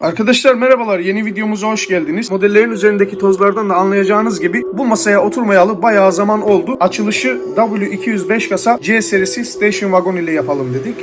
Arkadaşlar merhabalar yeni videomuza hoş geldiniz. Modellerin üzerindeki tozlardan da anlayacağınız gibi bu masaya oturmayalı bayağı zaman oldu. Açılışı W205 kasa C serisi Station Wagon ile yapalım dedik.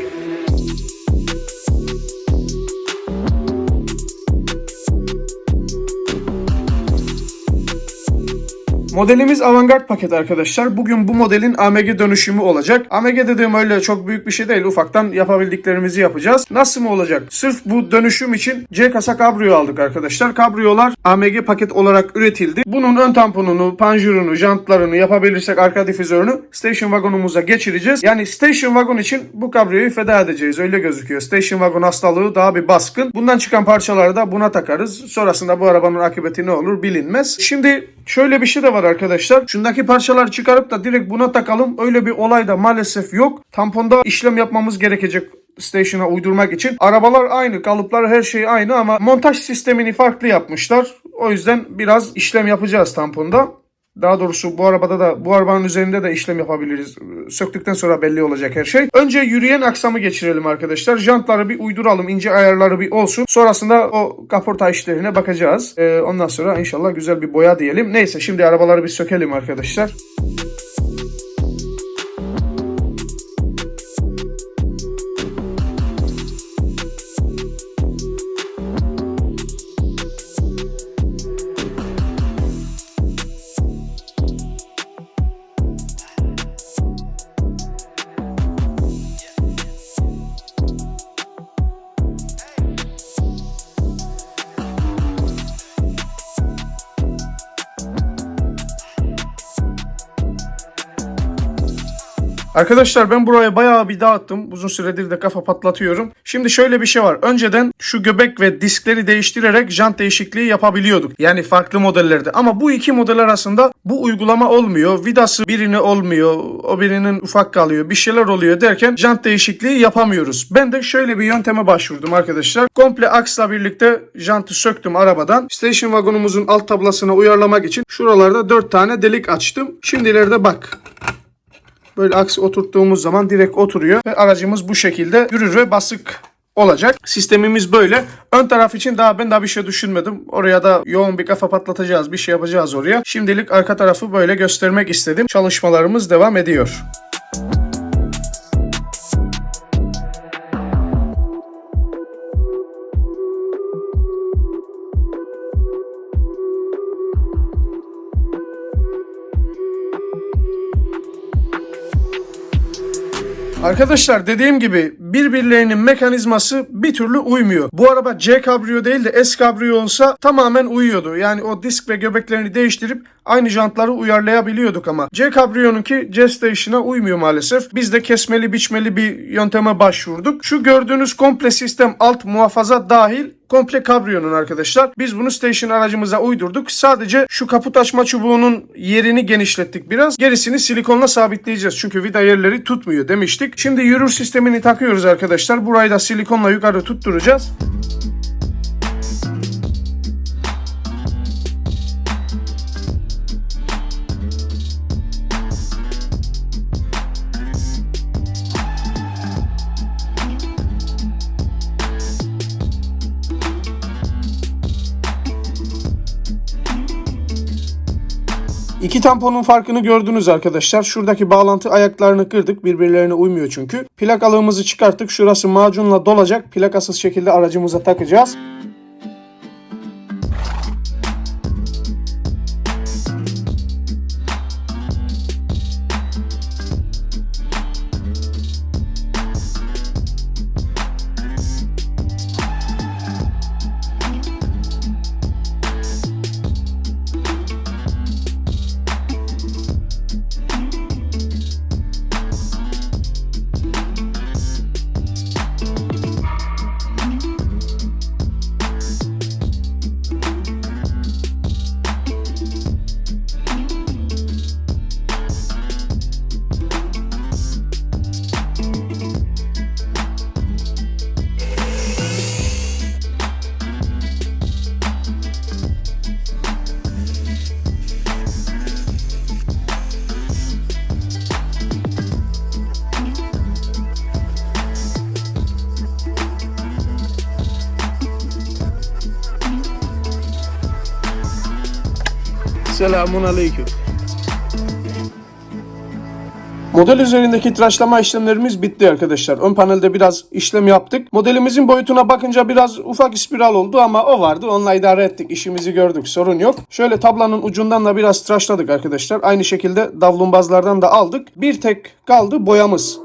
Modelimiz avantgard paket arkadaşlar. Bugün bu modelin AMG dönüşümü olacak. AMG dediğim öyle çok büyük bir şey değil. Ufaktan yapabildiklerimizi yapacağız. Nasıl mı olacak? Sırf bu dönüşüm için C kasa kabrio aldık arkadaşlar. Kabriyolar AMG paket olarak üretildi. Bunun ön tamponunu, panjurunu, jantlarını yapabilirsek arka difüzörünü station wagonumuza geçireceğiz. Yani station wagon için bu kabriyoyu feda edeceğiz. Öyle gözüküyor. Station wagon hastalığı daha bir baskın. Bundan çıkan parçaları da buna takarız. Sonrasında bu arabanın akıbeti ne olur bilinmez. Şimdi şöyle bir şey de var arkadaşlar. Şundaki parçaları çıkarıp da direkt buna takalım. Öyle bir olay da maalesef yok. Tamponda işlem yapmamız gerekecek station'a uydurmak için. Arabalar aynı, kalıplar her şey aynı ama montaj sistemini farklı yapmışlar. O yüzden biraz işlem yapacağız tamponda. Daha doğrusu bu arabada da bu arabanın üzerinde de işlem yapabiliriz. Söktükten sonra belli olacak her şey. Önce yürüyen aksamı geçirelim arkadaşlar. Jantları bir uyduralım. ince ayarları bir olsun. Sonrasında o kaporta işlerine bakacağız. Ee, ondan sonra inşallah güzel bir boya diyelim. Neyse şimdi arabaları bir sökelim arkadaşlar. Arkadaşlar ben buraya bayağı bir dağıttım. Uzun süredir de kafa patlatıyorum. Şimdi şöyle bir şey var. Önceden şu göbek ve diskleri değiştirerek jant değişikliği yapabiliyorduk. Yani farklı modellerde. Ama bu iki model arasında bu uygulama olmuyor. Vidası birine olmuyor. O birinin ufak kalıyor. Bir şeyler oluyor derken jant değişikliği yapamıyoruz. Ben de şöyle bir yönteme başvurdum arkadaşlar. Komple aksla birlikte jantı söktüm arabadan. Station wagonumuzun alt tablasına uyarlamak için şuralarda 4 tane delik açtım. Şimdi ileride bak. Böyle aksi oturttuğumuz zaman direkt oturuyor ve aracımız bu şekilde yürür ve basık olacak. Sistemimiz böyle. Ön taraf için daha ben daha bir şey düşünmedim. Oraya da yoğun bir kafa patlatacağız. Bir şey yapacağız oraya. Şimdilik arka tarafı böyle göstermek istedim. Çalışmalarımız devam ediyor. Arkadaşlar dediğim gibi birbirlerinin mekanizması bir türlü uymuyor. Bu araba C kabrio değil de S kabrio olsa tamamen uyuyordu. Yani o disk ve göbeklerini değiştirip aynı jantları uyarlayabiliyorduk ama C kabriyonunki C station'a uymuyor maalesef. Biz de kesmeli biçmeli bir yönteme başvurduk. Şu gördüğünüz komple sistem alt muhafaza dahil komple kabriyonun arkadaşlar. Biz bunu station aracımıza uydurduk. Sadece şu kaput açma çubuğunun yerini genişlettik biraz. Gerisini silikonla sabitleyeceğiz. Çünkü vida yerleri tutmuyor demiştik. Şimdi yürür sistemini takıyoruz arkadaşlar. Burayı da silikonla yukarı tutturacağız. İki tamponun farkını gördünüz arkadaşlar. Şuradaki bağlantı ayaklarını kırdık. Birbirlerine uymuyor çünkü. Plakalığımızı çıkarttık. Şurası macunla dolacak. Plakasız şekilde aracımıza takacağız. Selamun aleyküm. Model üzerindeki tıraşlama işlemlerimiz bitti arkadaşlar. Ön panelde biraz işlem yaptık. Modelimizin boyutuna bakınca biraz ufak spiral oldu ama o vardı. Onunla idare ettik. İşimizi gördük. Sorun yok. Şöyle tablanın ucundan da biraz tıraşladık arkadaşlar. Aynı şekilde davlumbazlardan da aldık. Bir tek kaldı boyamız.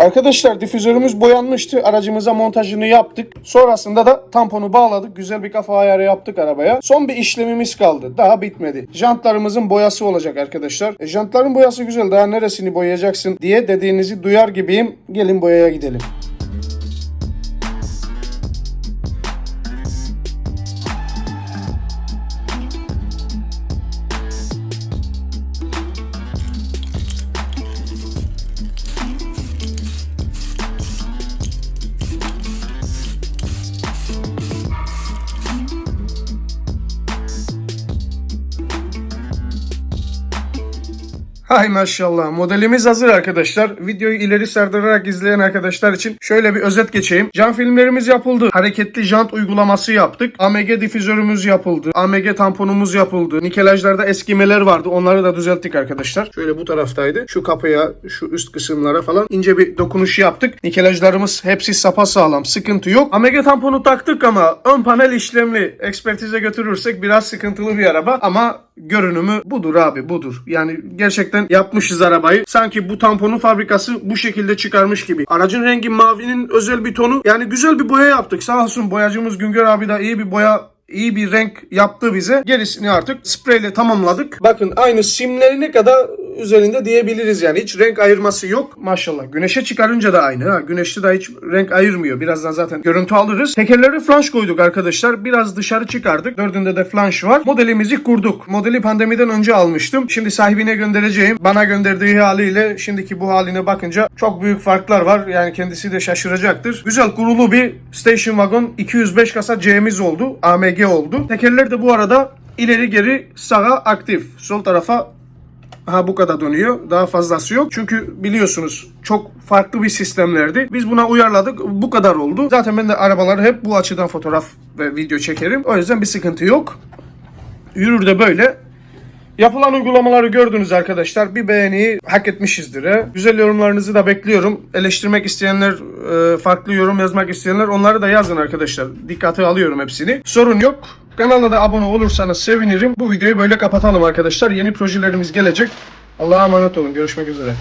Arkadaşlar difüzörümüz boyanmıştı. Aracımıza montajını yaptık. Sonrasında da tamponu bağladık. Güzel bir kafa ayarı yaptık arabaya. Son bir işlemimiz kaldı. Daha bitmedi. Jantlarımızın boyası olacak arkadaşlar. E, jantların boyası güzel. Daha neresini boyayacaksın diye dediğinizi duyar gibiyim. Gelin boyaya gidelim. Hay maşallah. Modelimiz hazır arkadaşlar. Videoyu ileri sardırarak izleyen arkadaşlar için şöyle bir özet geçeyim. Jant filmlerimiz yapıldı. Hareketli jant uygulaması yaptık. AMG difüzörümüz yapıldı. AMG tamponumuz yapıldı. Nikelajlarda eskimeler vardı. Onları da düzelttik arkadaşlar. Şöyle bu taraftaydı. Şu kapıya, şu üst kısımlara falan ince bir dokunuş yaptık. Nikelajlarımız hepsi sapasağlam. Sıkıntı yok. AMG tamponu taktık ama ön panel işlemli. Ekspertize götürürsek biraz sıkıntılı bir araba ama görünümü budur abi budur. Yani gerçekten yapmışız arabayı. Sanki bu tamponun fabrikası bu şekilde çıkarmış gibi. Aracın rengi mavinin özel bir tonu. Yani güzel bir boya yaptık. Sağ olsun boyacımız Güngör abi de iyi bir boya iyi bir renk yaptı bize. Gerisini artık spreyle tamamladık. Bakın aynı simlerine kadar üzerinde diyebiliriz yani. Hiç renk ayırması yok. Maşallah. Güneşe çıkarınca da aynı. Ha. Güneşte de hiç renk ayırmıyor. Birazdan zaten görüntü alırız. Tekerleri flanş koyduk arkadaşlar. Biraz dışarı çıkardık. Dördünde de flanş var. Modelimizi kurduk. Modeli pandemiden önce almıştım. Şimdi sahibine göndereceğim. Bana gönderdiği haliyle şimdiki bu haline bakınca çok büyük farklar var. Yani kendisi de şaşıracaktır. Güzel kurulu bir station wagon 205 kasa C'miz oldu. AMG oldu. Tekerler de bu arada ileri geri sağa aktif. Sol tarafa Ha bu kadar dönüyor. Daha fazlası yok. Çünkü biliyorsunuz çok farklı bir sistemlerdi. Biz buna uyarladık. Bu kadar oldu. Zaten ben de arabaları hep bu açıdan fotoğraf ve video çekerim. O yüzden bir sıkıntı yok. Yürür de böyle. Yapılan uygulamaları gördünüz arkadaşlar. Bir beğeniyi hak etmişizdir. Güzel yorumlarınızı da bekliyorum. Eleştirmek isteyenler, e, farklı yorum yazmak isteyenler onları da yazın arkadaşlar. Dikkate alıyorum hepsini. Sorun yok. Kanala da abone olursanız sevinirim. Bu videoyu böyle kapatalım arkadaşlar. Yeni projelerimiz gelecek. Allah'a emanet olun. Görüşmek üzere.